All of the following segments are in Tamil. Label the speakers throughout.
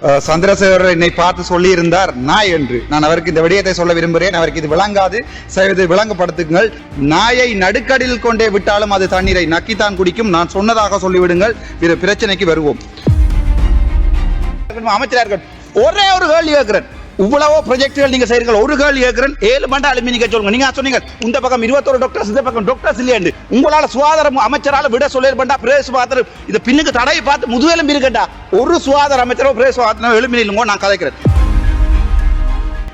Speaker 1: சந்திரசேகர் சந்திரசேகரர் என்னை பார்த்து சொல்லியிருந்தார் நாய் என்று. நான் அவருக்கு இந்த விடயத்தை சொல்ல விரும்புகிறேன். அவருக்கு இது விளங்காது. செய்து விளங்கப்படுத்துங்கள். நாயை நடுக்கடில் கொண்டே விட்டாலும் அது தண்ணீரை நக்கித்தான் குடிக்கும். நான் சொன்னதாக சொல்லிவிடுங்கள். இது பிரச்சனைக்கு வருவோம். அமைச்சரார்கள் ஒரே ஒரு கேள்வி கேட்கிறேன். இவ்வளவோ ப்ரொஜெக்டுகள் நீங்க செய்றீர்கள். ஒரு கேள்வி கேட்கிறேன். ஏழு மண்ட அலுமினி நீங்க சொல்லுங்க. நீங்க சொன்னீங்க? இந்த பக்கம் இருபத்தொரு டாக்டர்ஸ் இந்த பக்கம் டாக்டர்ஸ் இல்லையாண்டு உங்களால சுகாதாரம் அமைச்சரால விட சொல்லிருப்பா பிரதேச பார்த்து இதை பின்னுக்கு தடையை பார்த்து முதுகெலும்பி இருக்கட்டா? ஒரு சுகாதார அமைச்சரோ பிரதேச பாத்திரம் எழுமி நில்லுங்க நான் கதைக்கிறேன்.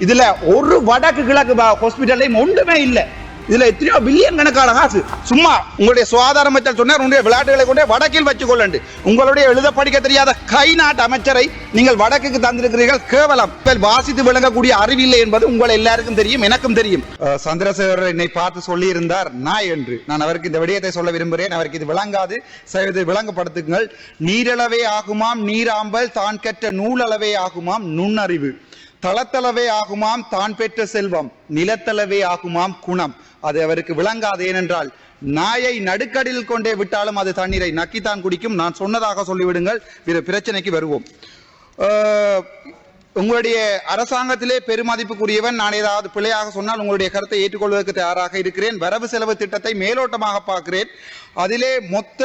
Speaker 1: இதுல ஒரு வடக்கு கிழக்கு ஹாஸ்பிட்டல்லையும் ஒன்றுமே இல்லை. இதுல எத்தனையோ பில்லியன் கணக்கான காசு. சும்மா உங்களுடைய சுகாதார அமைச்சர் சொன்னார் உங்களுடைய விளையாட்டுகளை கொண்டே வடக்கில் வச்சுக் கொள்ளண்டு உங்களுடைய எழுத படிக்க தெரியாத கை நாட்டு அமைச்சரை நீங்கள் வடக்குக்கு தந்திருக்கிறீர்கள். கேவலம். வாசித்து விளங்கக்கூடிய அறிவில்லை என்பது உங்கள் எல்லாருக்கும் தெரியும் எனக்கும் தெரியும். சந்திரசேகர் என்னை பார்த்து சொல்லியிருந்தார் நாய் என்று. நான் அவருக்கு இந்த விடயத்தை சொல்ல விரும்புகிறேன். அவருக்கு இது விளங்காது. செய்து விளங்கப்படுத்துங்கள். நீரளவே ஆகுமாம் நீராம்பல். தான் கற்ற நூலளவே ஆகுமாம் நுண்ணறிவு. தளத்தளவே ஆகுமாம் தான் பெற்ற செல்வம். நிலத்தளவே ஆகுமாம் குணம். அது அவருக்கு விளங்காது. ஏனென்றால் நாயை நடுக்கடில் கொண்டே விட்டாலும் அது தண்ணீரை நக்கித்தான் குடிக்கும். நான் சொன்னதாக சொல்லிவிடுங்கள். வேறு பிரச்சனைக்கு வருவோம். உங்களுடைய அரசாங்கத்திலே பெருமதிப்புக்குரியவன். நான் ஏதாவது பிழையாக சொன்னால் உங்களுடைய கருத்தை ஏற்றுக்கொள்வதற்கு தயாராக இருக்கிறேன். வரவு செலவு திட்டத்தை மேலோட்டமாக பார்க்கிறேன். அதிலே மொத்த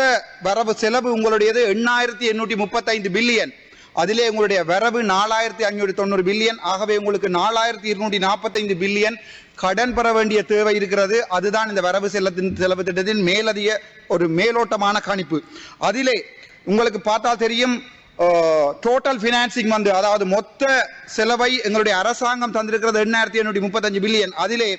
Speaker 1: வரவு செலவு உங்களுடையது எண்ணாயிரத்தி எண்ணூற்றி முப்பத்தைந்து பில்லியன். அதிலே உங்களுடைய வரவு நாலாயிரத்தி ஐநூற்றி தொண்ணூறு பில்லியன். ஆகவே உங்களுக்கு நாலாயிரத்தி இருநூற்றி நாற்பத்தைந்து பில்லியன் கடன் பெற வேண்டிய தேவை இருக்கிறது. அதுதான் இந்த வரவு செல்லத்தின் செலவு திட்டத்தின் மேலதிக ஒரு மேலோட்டமான கணிப்பு. அதிலே உங்களுக்கு பார்த்தால் தெரியும் டோட்டல் ஃபினான்சிங் வந்து அதாவது மொத்த செலவை எங்களுடைய அரசாங்கம் தந்திருக்கிறது எண்ணாயிரத்தி எண்ணூற்றி முப்பத்தஞ்சு பில்லியன். அதிலே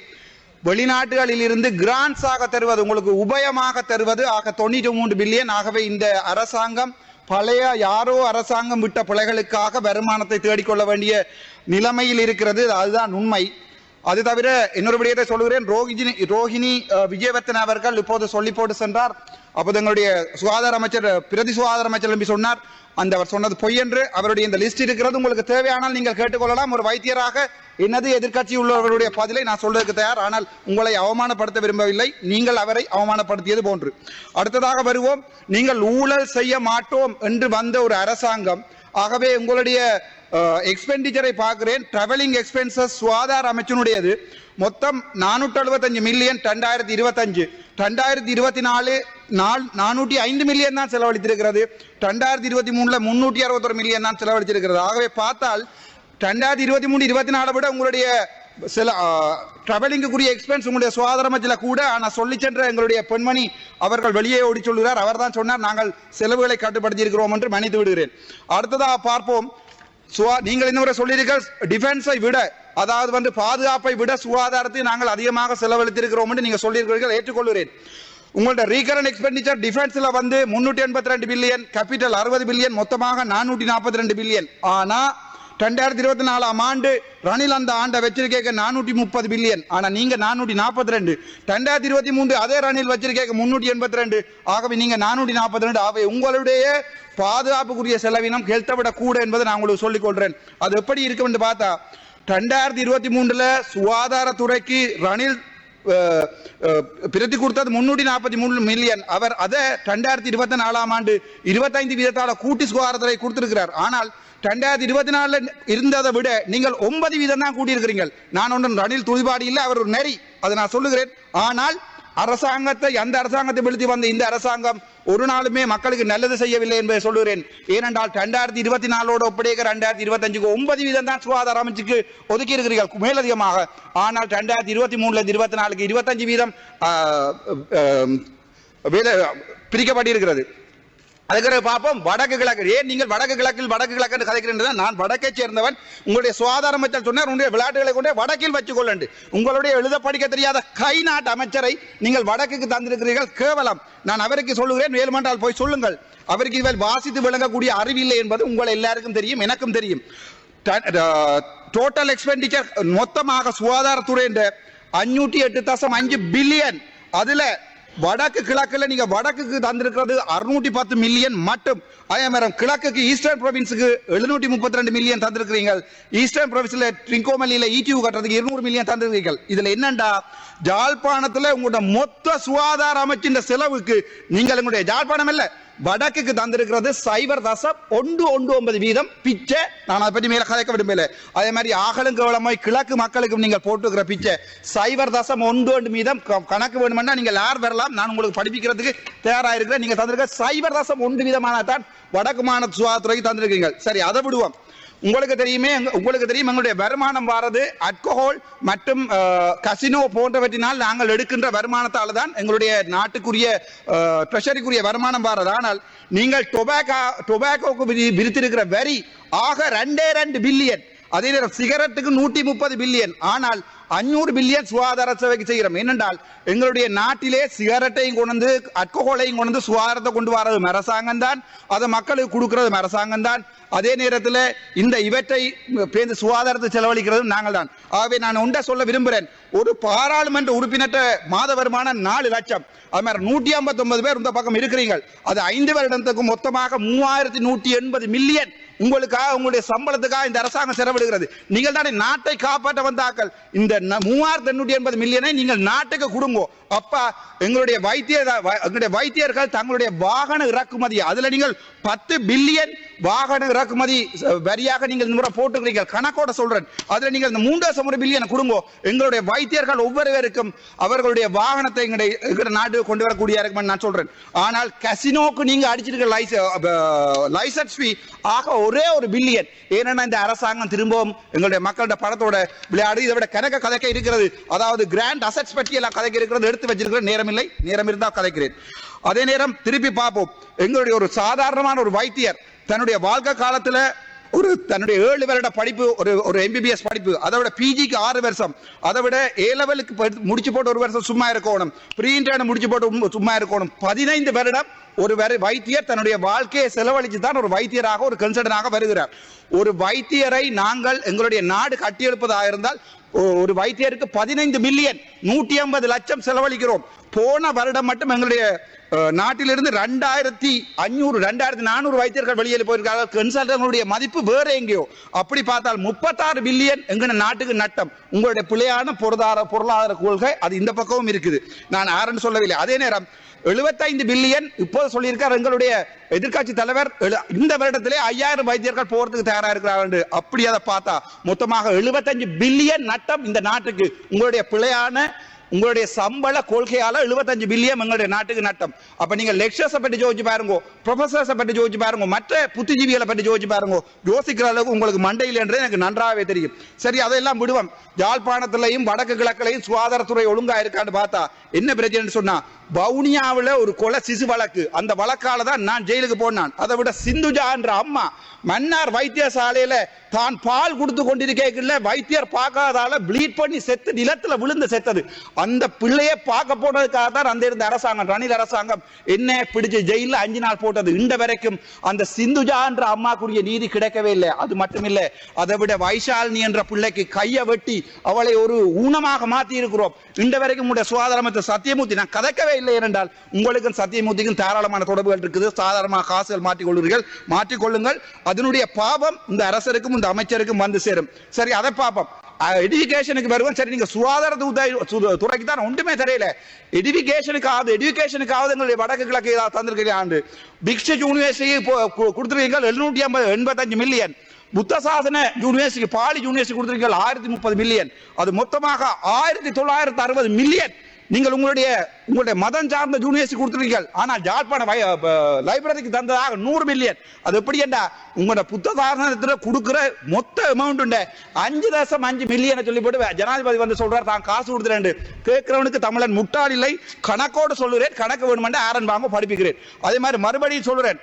Speaker 1: வெளிநாடுகளில் இருந்து கிராண்ட்ஸாக தருவது உங்களுக்கு உபயமாக தருவது ஆக தொண்ணூற்றி மூன்று பில்லியன். ஆகவே இந்த அரசாங்கம் பழைய யாரோ அரசாங்கம் விட்ட பிழைகளுக்காக வருமானத்தை தேடிக்கொள்ள வேண்டிய நிலைமையில் இருக்கிறது. அதுதான் உண்மை. அது தவிர இன்னொரு விடயத்தை சொல்கிறேன் ரோஹிஜினி ரோஹிணி விஜயவர்த்தன் அவர்கள் இப்போது சொல்லி போட்டு சென்றார். அப்போது எங்களுடைய சுகாதார அமைச்சர் பிரதி சுகாதார அமைச்சர் நம்பி சொன்னார். அந்த அவர் சொன்னது பொய் என்று அவருடைய இந்த லிஸ்ட் இருக்கிறது. உங்களுக்கு தேவையானால் நீங்கள் கேட்டுக்கொள்ளலாம். ஒரு வைத்தியராக என்னது எதிர்க்கட்சி உள்ளவர்களுடைய பதிலை நான் சொல்றதுக்கு தயார். ஆனால் உங்களை அவமானப்படுத்த விரும்பவில்லை. நீங்கள் அவரை அவமானப்படுத்தியது போன்று. அடுத்ததாக வருவோம். நீங்கள் ஊழல் செய்ய மாட்டோம் என்று வந்த ஒரு அரசாங்கம் ஆகவே உங்களுடைய எக்ஸ்பெண்டிச்சரை பார்க்கிறேன். டிராவலிங் எக்ஸ்பென்சஸ் சுகாதார அமைச்சினுடையது. மொத்தம் நானூற்றி அறுபத்தஞ்சு மில்லியன் ரெண்டாயிரத்தி இருபத்தஞ்சு. ரெண்டாயிரத்தி இருபத்தி நாலு நால் நானூற்றி ஐந்து மில்லியன் தான் செலவழித்திருக்கிறது. ரெண்டாயிரத்தி இருபத்தி மூணில் முந்நூற்றி அறுபத்தொரு மில்லியன் தான் செலவழித்திருக்கிறது. ஆகவே பார்த்தால் ரெண்டாயிரத்தி இருபத்தி மூணு இருபத்தி நாலை விட உங்களுடைய சில ட்ராவலிங்குக்குரிய எக்ஸ்பென்ஸ் உங்களுடைய சுகாதாரமத்தில் கூட ஆனால் சொல்லி சென்ற எங்களுடைய பெண்மணி அவர்கள் வெளியே ஓடி சொல்கிறார் அவர் தான் சொன்னார் நாங்கள் செலவுகளை கட்டுப்படுத்தி இருக்கிறோம் என்று மன்னித்து விடுகிறேன். அடுத்ததாக பார்ப்போம். சுவா நீங்கள் இன்னொரு சொல்லியிருக்கீர்கள் டிஃபென்ஸை விட அதாவது வந்து பாதுகாப்பை விட சுகாதாரத்தை நாங்கள் அதிகமாக செலவழித்திருக்கிறோம் என்று நீங்கள் சொல்லியிருக்கிறீர்கள் ஏற்றுக்கொள்கிறேன். உங்களோட ரீகரன் எக்ஸ்பெண்டிச்சர் டிஃபென்ஸில் வந்து முன்னூற்றி எண்பத்தி ரெண்டு பில்லியன் கேபிட்டல் அறுபது பில்லியன் மொத்தமாக நானூற்றி நாற்பத்தி ரெண்டு பில்லியன் ஆனால் ரெண்டாயிரத்தி இருபத்தி நாலாம் ஆண்டு ரணில் அந்த ஆண்டை வச்சிருக்கேக்க நானூற்றி முப்பது பில்லியன். ஆனா நீங்க நானூற்றி நாற்பத்தி ரெண்டு. ரெண்டாயிரத்தி இருபத்தி மூன்று அதே ரணில் வச்சிருக்கேக்க முன்னூற்றி எண்பத்தி ரெண்டு. ஆகவே நீங்க நானூற்றி நாற்பத்தி ரெண்டு. ஆகவே உங்களுடைய பாதுகாப்புக்குரிய செலவினம் ஹெல்த்தை விட கூட என்பதை நான் உங்களுக்கு சொல்லிக் கொள்றேன் அது எப்படி இருக்கும் என்று பார்த்தா ரெண்டாயிரத்தி இருபத்தி மூன்றுல சுகாதாரத்துறைக்கு ரணில் பிரதி கொடுத்தது முன்னூற்றி நாற்பத்தி மூணு மில்லியன் அவர் அதை ரெண்டாயிரத்தி இருபத்தி நாலாம் ஆண்டு இருபத்தைந்து வீதத்தால கூட்டி சுகாதாரத்துறை கொடுத்திருக்கிறார். ஆனால் ரெண்டாயிரத்தி இருபத்தி நாலுல இருந்ததை விட நீங்கள் ஒன்பது வீதம் தான் கூட்டியிருக்கிறீங்க நான் ஒன்றும் ரணில் துணிபாடு இல்லை அவர் ஒரு நெறி. அதை நான் சொல்லுகிறேன். ஆனால் அரசாங்கத்தை அந்த அரசாங்கத்தை வீழ்த்தி வந்த இந்த அரசாங்கம் ஒரு நாளுமே மக்களுக்கு நல்லது செய்யவில்லை என்பதை சொல்லுகிறேன். ஏனென்றால் ரெண்டாயிரத்தி இருபத்தி நாலோடு ஒப்படைக்க ரெண்டாயிரத்தி இருபத்தஞ்சுக்கு ஒன்பது வீதம் தான் சுகாதார அமைச்சுக்கு ஒதுக்கி இருக்கிறீர்கள் மேலதிகமாக. ஆனால் ரெண்டாயிரத்தி இருபத்தி மூணுல இருபத்தி நாலுக்கு இருபத்தஞ்சு வீதம் பிரிக்கப்பட்டிருக்கிறது. அதுக்கு பார்ப்போம் வடக்கு கிழக்கு. ஏன் நீங்கள் வடக்கு கிழக்கில் வடக்கு கிழக்கு கதைக்கிறேன் நான் வடக்கை சேர்ந்தவன். உங்களுடைய சுகாதார அமைச்சர் சொன்னார் உங்களுடைய விளையாட்டுகளை கொண்டே வடக்கில் வச்சுக்கொள்ளண்டு உங்களுடைய எழுத படிக்க தெரியாத கை நாட்டு அமைச்சரை நீங்கள் வடக்குக்கு தந்திருக்கிறீர்கள் கேவலம். நான் அவருக்கு சொல்லுகிறேன் வேலுமண்டால் போய் சொல்லுங்கள். அவருக்கு இவர் வாசித்து விளங்கக்கூடிய அறிவில்லை என்பது உங்கள் எல்லாருக்கும் தெரியும் எனக்கும் தெரியும். டோட்டல் எக்ஸ்பெண்டிச்சர் மொத்தமாக சுகாதாரத்துறை என்ற அஞ்சூற்றி எட்டு தசம் அஞ்சு பில்லியன் அதுல வடக்கு கிழக்குல நீங்க வடக்குக்கு தந்திருக்கிறது அறுநூற்றி பத்து மில்லியன் மட்டும். அதே மாதிரி கிழக்குக்கு ஈஸ்டர்ன் ப்ரொவின்ஸுக்கு எழுநூற்றி முப்பத்தி ரெண்டு மில்லியன் தந்திருக்கிறீங்க ஈஸ்டர்ன் ப்ரொவின்ஸ்ல ட்ரிங்கோமல்லியில ஈடியூ கட்டுறதுக்கு இருநூறு மில்லியன் தந்திருக்கிறீர்கள். இதுல என்னண்டா? ஜாழ்ப்பாணத்துல உங்களோட மொத்த சுகாதார அமைச்சின் செலவுக்கு நீங்கள் உங்களுடைய ஜாழ்ப்பாணம் இல்லை வடக்குக்கு தந்திருக்கிறது சைபர் தசம் ஒன்று ஒன்று ஒன்பது வீதம். பிச்சை நான் அதை பற்றி மேலே கதைக்க விரும்பல அதே மாதிரி ஆகலும் கவலமாய் கிழக்கு மக்களுக்கும் நீங்கள் போட்டுக்கிற பிச்சை. சைபர் தசம் ஒன்று ஒன்று வீதம். க- கணக்கு வேணுமென்னா நீங்கள் யார் வரலாம்? நான் உங்களுக்கு படிப்பிக்கிறதுக்கு தயாராக இருக்கிறேன் நீங்கள் தந்திருக்க சைபர் தசம் ஒன்று வீதமான தான் வடக்கு மாநில சுகாதாரத்துறைக்கு தந்திருக்கீங்க. சரி அதை விடுவோம். உங்களுக்கு தெரியுமே உங்களுக்கு தெரியும் எங்களுடைய வருமானம் வாரது அல்கோஹால் மற்றும் கசினோ போன்றவற்றினால் நாங்கள் எடுக்கின்ற வருமானத்தால் தான் எங்களுடைய நாட்டுக்குரிய ட்ரெஷரிக்குரிய வருமானம் வாரது. ஆனால் நீங்கள் டொபாக்கோ டொபாக்கோக்கு விதி- விதித்திருக்கிற வரி ஆக ரெண்டே ரெண்டு பில்லியன் அதே நேரம் சிகரெட்டுக்கு நூற்றி முப்பது பில்லியன். ஆனால் அஞ்சூறு பில்லியன் சுகாதார சேவைக்கு செய்கிறோம். ஏனென்றால் எங்களுடைய நாட்டிலே சிகரெட்டையும் கொண்டு வந்து அல்கோஹோலையும் கொண்டு வந்து சுகாதாரத்தை கொண்டு வரது அரசாங்கம் தான் அதை மக்களுக்கு கொடுக்கிறது அரசாங்கம் தான் அதே நேரத்தில் இந்த இவற்றை பேருந்து சுகாதாரத்தை செலவழிக்கிறது நாங்கள் தான் ஆகவே நான் ஒன்றை சொல்ல விரும்புகிறேன். ஒரு பாராளுமன்ற உறுப்பினர்கிட்ட மாத வருமானம் நாலு லட்சம். அது மாதிரி நூற்றி ஐம்பத்தி ஒன்பது பேர் இந்த பக்கம் இருக்கிறீர்கள். அது ஐந்து வருடத்துக்கு மொத்தமாக மூவாயிரத்தி நூற்றி எண்பது மில்லியன். உங்களுக்காக உங்களுடைய சம்பளத்துக்காக இந்த அரசாங்கம் செலவிடுகிறது. நீங்கள் தானே நாட்டை காப்பாற்ற வந்தாக்கள் இந்த மூவாயிரத்தி எண்ணூற்றி எண்பது மில்லியனை நீங்கள் நாட்டுக்கு கொடுங்கோ. அப்பா எங்களுடைய வைத்திய எங்களுடைய வைத்தியர்கள் தங்களுடைய வாகன இறக்குமதி அதுல நீங்கள் பத்து பில்லியன் வாகன இறக்குமதி வரியாக நீங்கள் இந்த முறை போட்டுக்கிறீர்கள் கணக்கோட சொல்றேன். அதுல நீங்கள் இந்த மூன்றாம் சமூக பில்லியன் கொடுங்கோ. எங்களுடைய வைத்தியர்கள் ஒவ்வொருவருக்கும் அவர்களுடைய வாகனத்தை எங்களுடைய எங்களுடைய நாட்டுக்கு கொண்டு வரக்கூடிய இருக்கும் நான் சொல்றேன். ஆனால் கசினோக்கு நீங்க அடிச்சிருக்க லைசன்ஸ் ஃபீ ஆக ஒரே ஒரு பில்லியன். ஏன்னா இந்த அரசாங்கம் திரும்பவும் எங்களுடைய மக்களுடைய படத்தோட விளையாடு. இதை விட கணக்க கதைக்க இருக்கிறது. அதாவது கிராண்ட் அசட்ஸ் பற்றி எல்லாம் கதைக்க இருக்கிறது. எடுத்து வச்சிருக்கிற நேரம் இல்லை நேரம் இருந்தால் கதைக்கிறேன். அதே நேரம் திருப்பி பார்ப்போம். எங்களுடைய ஒரு சாதாரணமான ஒரு வைத்தியர் தன்னுடைய வாழ்க்கை காலத்தில் ஒரு தன்னுடைய ஏழு வருட படிப்பு ஒரு ஒரு எம்பிபிஎஸ் படிப்பு அதை விட பிஜிக்கு ஆறு வருஷம் அதை விட ஏ லெவலுக்கு முடிச்சு போட்டு ஒரு வருஷம் சும்மா இருக்கணும் ப்ரீ இன்டர்ன் முடிச்சு போட்டு சும்மா இருக்கணும். பதினைந்து வருடம் ஒரு வைத்தியர் தன்னுடைய வாழ்க்கையை செலவழித்து தான் ஒரு வைத்தியராக ஒரு கன்சல்டனாக வருகிறார். ஒரு வைத்தியரை நாங்கள் எங்களுடைய நாடு கட்டியெழுப்பதாக இருந்தால் ஒரு வைத்தியருக்கு பதினைந்து மில்லியன் நூற்றி ஐம்பது லட்சம் செலவழிக்கிறோம். போன வருடம் மட்டும் எங்களுடைய நாட்டிலிருந்து ரெண்டாயிரத்தி அஞ்சூறு ரெண்டாயிரத்தி நானூறு வைத்தியர்கள் வெளியில் போயிருக்கார்கள் கன்சல்டங்களுடைய மதிப்பு வேற எங்கேயோ. அப்படி பார்த்தால் முப்பத்தாறு பில்லியன் எங்க நாட்டுக்கு நட்டம். உங்களுடைய பிள்ளையான பொருளாதார பொருளாதார கொள்கை அது இந்த பக்கமும் இருக்குது. நான் ஆரன்னு சொல்லவில்லை. அதே நேரம் எழுபத்தைந்து பில்லியன் இப்போது சொல்லியிருக்கார் எங்களுடைய எதிர்க்கட்சி தலைவர். எழு- இந்த வருடத்திலே ஐயாயிரம் வைத்தியர்கள் போறதுக்கு தயாரா இருக்கிறார்கள் என்று. அப்படி அதை பார்த்தா மொத்தமாக எழுபத்தஞ்சு பில்லியன் நட்டம் இந்த நாட்டுக்கு. உங்களுடைய பிழையான உங்களுடைய சம்பள கொள்கையால 75 பில்லியன் எங்களுடைய நாட்டுக்கு நட்டம். அப்ப நீங்க லெக்சர்ஸை பற்றி ஜோதிச்சு பாருங்க ப்ரொஃபசர்ஸை பற்றி ஜோதிச்சு பாருங்க மற்ற புத்திஜீவிகளை பற்றி ஜோதிச்சு பாருங்க யோசிக்கிற அளவுக்கு உங்களுக்கு மண்டையில் என்று எனக்கு நன்றாகவே தெரியும். சரி அதெல்லாம் விடுவோம். யாழ்ப்பாணத்திலையும் வடக்கு கிழக்கிலையும் சுகாதாரத்துறை ஒழுங்கா இருக்கான்னு பார்த்தா என்ன பிரச்சனைன்னு சொன்னா வவுனியாவில் ஒரு கொலை சிசு வழக்கு. அந்த வழக்கால தான் நான் ஜெயிலுக்கு போனான். அதை விட சிந்துஜா என்ற அம்மா மன்னார் வைத்தியசாலையில தான் பால் கொடுத்து கொண்டிருக்கல வைத்தியர் பார்க்காதால ப்ளீட் பண்ணி செத்து நிலத்துல விழுந்து செத்தது. அந்த பிள்ளையை பார்க்க போனதுக்காக தான் அந்த இருந்த அரசாங்கம் ரணில் அரசாங்கம் என்ன பிடிச்சு ஜெயில அஞ்சு நாள் போட்டது. இந்த வரைக்கும் அந்த சிந்துஜா என்ற அம்மாக்குரிய நீதி கிடைக்கவே இல்லை. அது மட்டுமில்லை அதை விட வைஷாலினி என்ற பிள்ளைக்கு கையை வெட்டி அவளை ஒரு ஊனமாக மாத்தி இருக்கிறோம் இந்த வரைக்கும் உடைய சுகாதாரமற்ற சத்தியமூர்த்தி நான் கதைக்கவே இல்லை என்றால் உங்களுக்கும் சத்தியமூர்த்திக்கும் தாராளமான தொடர்புகள் இருக்குது. சாதாரணமாக காசுகள் மாற்றிக்கொள்வீர்கள் மாற்றிக்கொள்ளுங்கள். அதனுடைய பாவம் இந்த அரசருக்கும் இந்த அமைச்சருக்கும் வந்து சேரும். சரி அதை பார்ப்போம். எஜுகேஷனுக்கு வருவோம். சரி நீங்க சுகாதாரத்து துறைக்கு தான் ஒன்றுமே தெரியல. எஜுகேஷனுக்காவது எஜுகேஷனுக்காவது எங்களுடைய வடக்கு கிழக்கு தந்திருக்கிற ஆண்டு? பிக்ஷ யூனிவர்சிட்டி கொடுத்துருக்கீங்க. எழுநூற்றி ஐம்பது எண்பத்தஞ்சு மில்லியன் புத்த சாசன யூனிவர்சிட்டி பாலி யூனிவர்சிட்டி கொடுத்துருக்கீங்க. ஆயிரத்தி முப்பது மில்லியன் அது மொத்தமாக ஆயிரத்தி தொள்ளாயிரத்தி அறுபது மில்லியன் நீங்கள் உங்களுடைய உங்களுடைய மதம் சார்ந்த யூனிவர்சிட்டி கொடுத்துருக்கீர்கள். ஆனால் ஜாழ்ப்பாண லைப்ரரிக்கு தந்ததாக நூறு மில்லியன் அது எப்படி என்றா உங்களோட புத்த சாசனத்தில் கொடுக்குற மொத்த அமௌண்ட் உண்டு. அஞ்சு தசம் அஞ்சு மில்லியனை சொல்லி போட்டு ஜனாதிபதி வந்து சொல்றார் தான் காசு கொடுத்துறேன் கேட்கிறவனுக்கு தமிழன் முட்டாள் இல்லை. கணக்கோடு சொல்லுறேன் கணக்கு வேணுமென்று ஆரன் வாங்க படிப்புகிறேன் அதே மாதிரி மறுபடியும் சொல்றேன்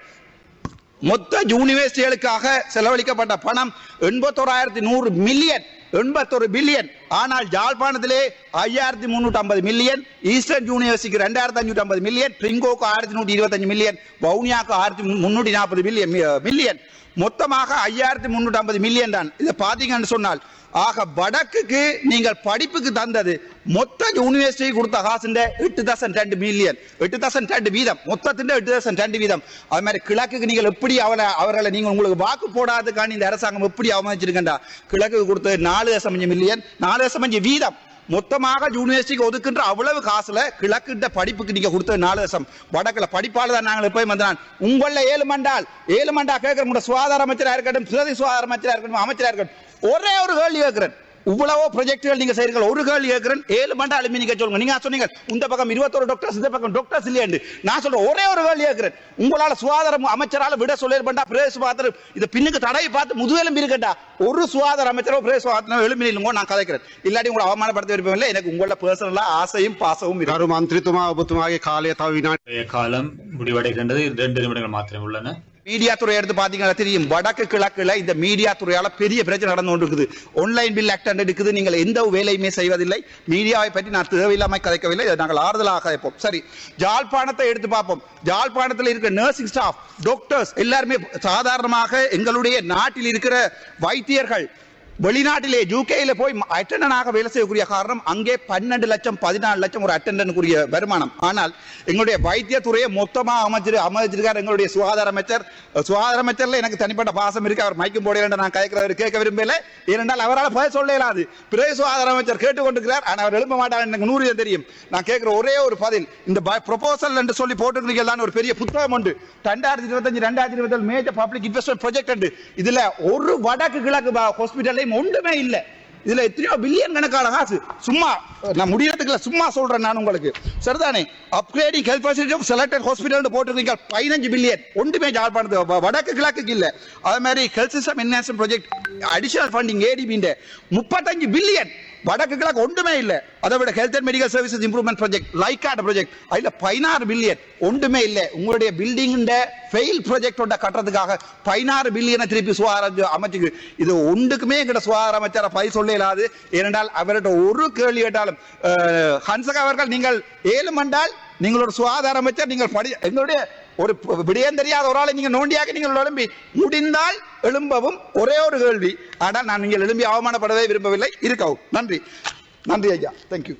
Speaker 1: மொத்த யூனிவர்சிட்டிகளுக்காக செலவழிக்கப்பட்ட பணம் எண்பத்தோராயிரத்தி நூறு மில்லியன் எண்பத்தொரு பில்லியன் ஆனால் ஜாழ்ப்பாணத்திலே ஐயாயிரத்தி முன்னூற்றி ஐம்பது மில்லியன் ஈஸ்டர்ன் யூனிவர்சிட்டிக்கு ரெண்டாயிரத்தி அஞ்சூற்றி ஐம்பது மில்லியன் ட்ரிங்கோக்கு ஆயிரத்தி நூற்றி இருபத்தஞ்சு மில்லியன் வவுனியாக்கு ஆயிரத்தி முன்னூற்றி நாற்பது மில்லியன் மில்லியன் மொத்தமாக ஐயாயிரத்தி முன்னூற்றி ஐம்பது மில்லியன் தான். இதை பார்த்தீங்கன்னு சொன்னால் ஆக வடக்குக்கு நீங்கள் படிப்புக்கு தந்தது மொத்த யூனிவர்சிட்டி கொடுத்த காசுண்ட எட்டு தௌசண்ட் ரெண்டு மில்லியன் எட்டு தௌசண்ட் ரெண்டு வீதம். மொத்தத்தின் எட்டு தௌசண்ட் ரெண்டு வீதம். அது மாதிரி கிழக்குக்கு நீங்கள் எப்படி அவளை அவர்களை நீங்கள் உங்களுக்கு வாக்கு போடாததுக்காண்டி இந்த அரசாங்கம் எப்படி அவமதிச்சிருக்கண்டா? கிழக்குக்கு கொடுத்தது நாலு தசம் அஞ்சு மில்லியன் நாலு தசம் அஞ்சு வீதம். மொத்தமாக யூனிவர்சிட்டிக்கு ஒதுக்குன்ற அவ்வளவு காசுல கிழக்கிட்ட படிப்புக்கு நீங்க கொடுத்த நாலு வருஷம் வடக்குல படிப்பாளர் தான் நாங்கள் போய் வந்தான் உங்கள ஏழு மண்டால் ஏழு மண்டா கேட்கிற உங்களோட சுகாதார அமைச்சராக இருக்கட்டும் பிரதி சுகாதார அமைச்சராக இருக்கட்டும் அமைச்சராக இருக்கட்டும். ஒரே ஒரு கேள்வி கேட்கிறேன். இவ்வளவோ ப்ரொஜெக்டுகள் நீங்க செய்றீங்க ஒரு கால் ஏக்கரன் ஏழு மண்ட அலுமி நீங்க சொல்லுங்க. நீங்க சொன்னீங்க இந்த பக்கம் இருபத்தொரு டாக்டர்ஸ் இந்த பக்கம் டாக்டர்ஸ் இல்லையாண்டு. நான் சொல்றேன் ஒரே ஒரு கால் ஏக்கரன் உங்களால சுகாதார அமைச்சரால விட சொல்லியிருப்பா பிரதேச பாத்திர இது பின்னுக்கு தடவை பார்த்து முதுகெலும்பு இருக்கட்டா ஒரு சுகாதார அமைச்சரோ பிரதேச பாத்திரம் எலும்பி இல்லைங்க நான் கதைக்கிறேன். இல்லாட்டி உங்களை அவமானப்படுத்த விருப்பம் இல்லை. எனக்கு உங்களோட பர்சனலா ஆசையும்
Speaker 2: பாசவும் இருக்கும் மந்திரித்துவமாக
Speaker 3: காலைய காலம் முடிவடைகின்றது. ரெண்டு நிமிடங்கள் மாத்திரம் உள்ளன.
Speaker 1: மீடியா துறை எடுத்து பாத்தீங்கன்னா தெரியும். வடக்கு கிழக்குல இந்த மீடியா துறையால பெரிய பிரச்சனை நடந்து கொண்டு இருக்குது ஆன்லைன் பில் ஆக்ட் இருக்குது நீங்கள் எந்த வேலையுமே செய்வதில்லை. மீடியாவை பற்றி நான் தேவையில்லாமல் கதைக்கவில்லை. நாங்கள் ஆறுதலாக கதைப்போம் சரி ஜாழ்ப்பாணத்தை எடுத்து பார்ப்போம். ஜாழ்ப்பாணத்தில் இருக்கிற நர்சிங் ஸ்டாஃப் டாக்டர்ஸ் எல்லாருமே சாதாரணமாக எங்களுடைய நாட்டில் இருக்கிற வைத்தியர்கள் வெளிநாட்டிலே யூகேல போய் அட்டண்டனாக வேலை செய்யக்கூடிய காரணம் அங்கே பன்னெண்டு லட்சம் பதினாலு லட்சம் ஒரு அட்டண்டனுக்குரிய வருமானம். ஆனால் எங்களுடைய வைத்தியத்துறையை மொத்தமாக அமைச்சிரு அமைச்சிருக்கார் எங்களுடைய சுகாதார அமைச்சர். சுகாதார அமைச்சர்ல எனக்கு தனிப்பட்ட பாசம் இருக்கு. அவர் மயக்கம் போட நான் கேட்கிறவர் கேட்க விரும்பல. ஏனென்றால் அவரால் பதில் சொல்ல இயலாது பிறகு சுகாதார அமைச்சர் கேட்டுக்கொண்டிருக்கிறார். ஆனால் அவர் எழுப்ப மாட்டார் எனக்கு நூறு தெரியும். நான் கேட்கிற ஒரே ஒரு பதில் இந்த ப்ரொபோசல் என்று சொல்லி போட்டுருக்கீங்க ஒரு பெரிய புத்தகம் உண்டு. ரெண்டாயிரத்தி இருபத்தஞ்சு ரெண்டாயிரத்தி இருபத்தி மேஜர் பப்ளிக் இன்வெஸ்ட்மெண்ட் ப்ராஜெக்ட் இதுல ஒரு வடக்கு கிழக்கு ஹாஸ்பிட்டலையும் ஒன்றுமே இல்லை. இதுல எத்தனையோ பில்லியன் கணக்கான காசு. சும்மா நான் முடியறதுக்குல சும்மா சொல்றேன் நான் உங்களுக்கு. சரிதானே? Upgrading health facility of selected hospital போட்டிருக்கீங்க. பதினஞ்சு பில்லியன் ஒன்றுமே ஜாழ்ப்பாணத்து வடக்கு கிழக்குக்கு இல்ல. அதே மாதிரி health system enhancement project additional funding ஏடிபின்ற முப்பத்தஞ்சு பில்லியன் வடக்கு கிழக்கு ஒன்றுமே இல்லை. அதை விட health and medical services improvement project லைக்காட் project அதில் பதினாறு பில்லியன் ஒன்றுமே இல்லை. உங்களுடைய பில்டிங்கிண்ட ஃபெயில் ப்ராஜெக்ட் ஒன்றை கட்டுறதுக்காக பதினாறு பில்லியனை திருப்பி சுகாதார அமைச்சுக்கு. இது ஒன்றுக்குமே எங்கிட்ட சுகாதார அமைச்சரை பை சொல்ல இயலாது. ஏனென்றால் அவர்கிட்ட ஒரு கேள்வி கேட்டாலும் ஹன்சகா அவர்கள் நீங்கள் ஏழு மண்டால் நீங்களோட சுகாதார அமைச்சர் நீங்கள் படி எங்களுடைய ஒரு விடயம் தெரியாத ஒரு ஆளை நீங்க நோண்டியாக நீங்கள் எழும்பி முடிந்தால் எழும்பவும் ஒரே ஒரு கேள்வி. ஆனால் நான் நீங்கள் எழும்பி அவமானப்படவே விரும்பவில்லை. இருக்கவும். நன்றி. நன்றி ஐயா. தேங்க்யூ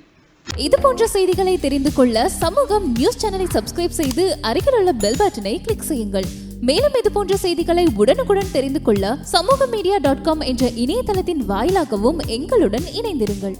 Speaker 4: இது போன்ற செய்திகளை தெரிந்து கொள்ள சமூகம் நியூஸ் சேனலை சப்ஸ்கிரைப் செய்து அருகில் உள்ள பெல் பட்டனை கிளிக் செய்யுங்கள். மேலும் இது போன்ற செய்திகளை உடனுக்குடன் தெரிந்து கொள்ள சமூக மீடியா டாட் காம் என்ற இணையதளத்தின் வாயிலாகவும் எங்களுடன் இணைந்திருங்கள்.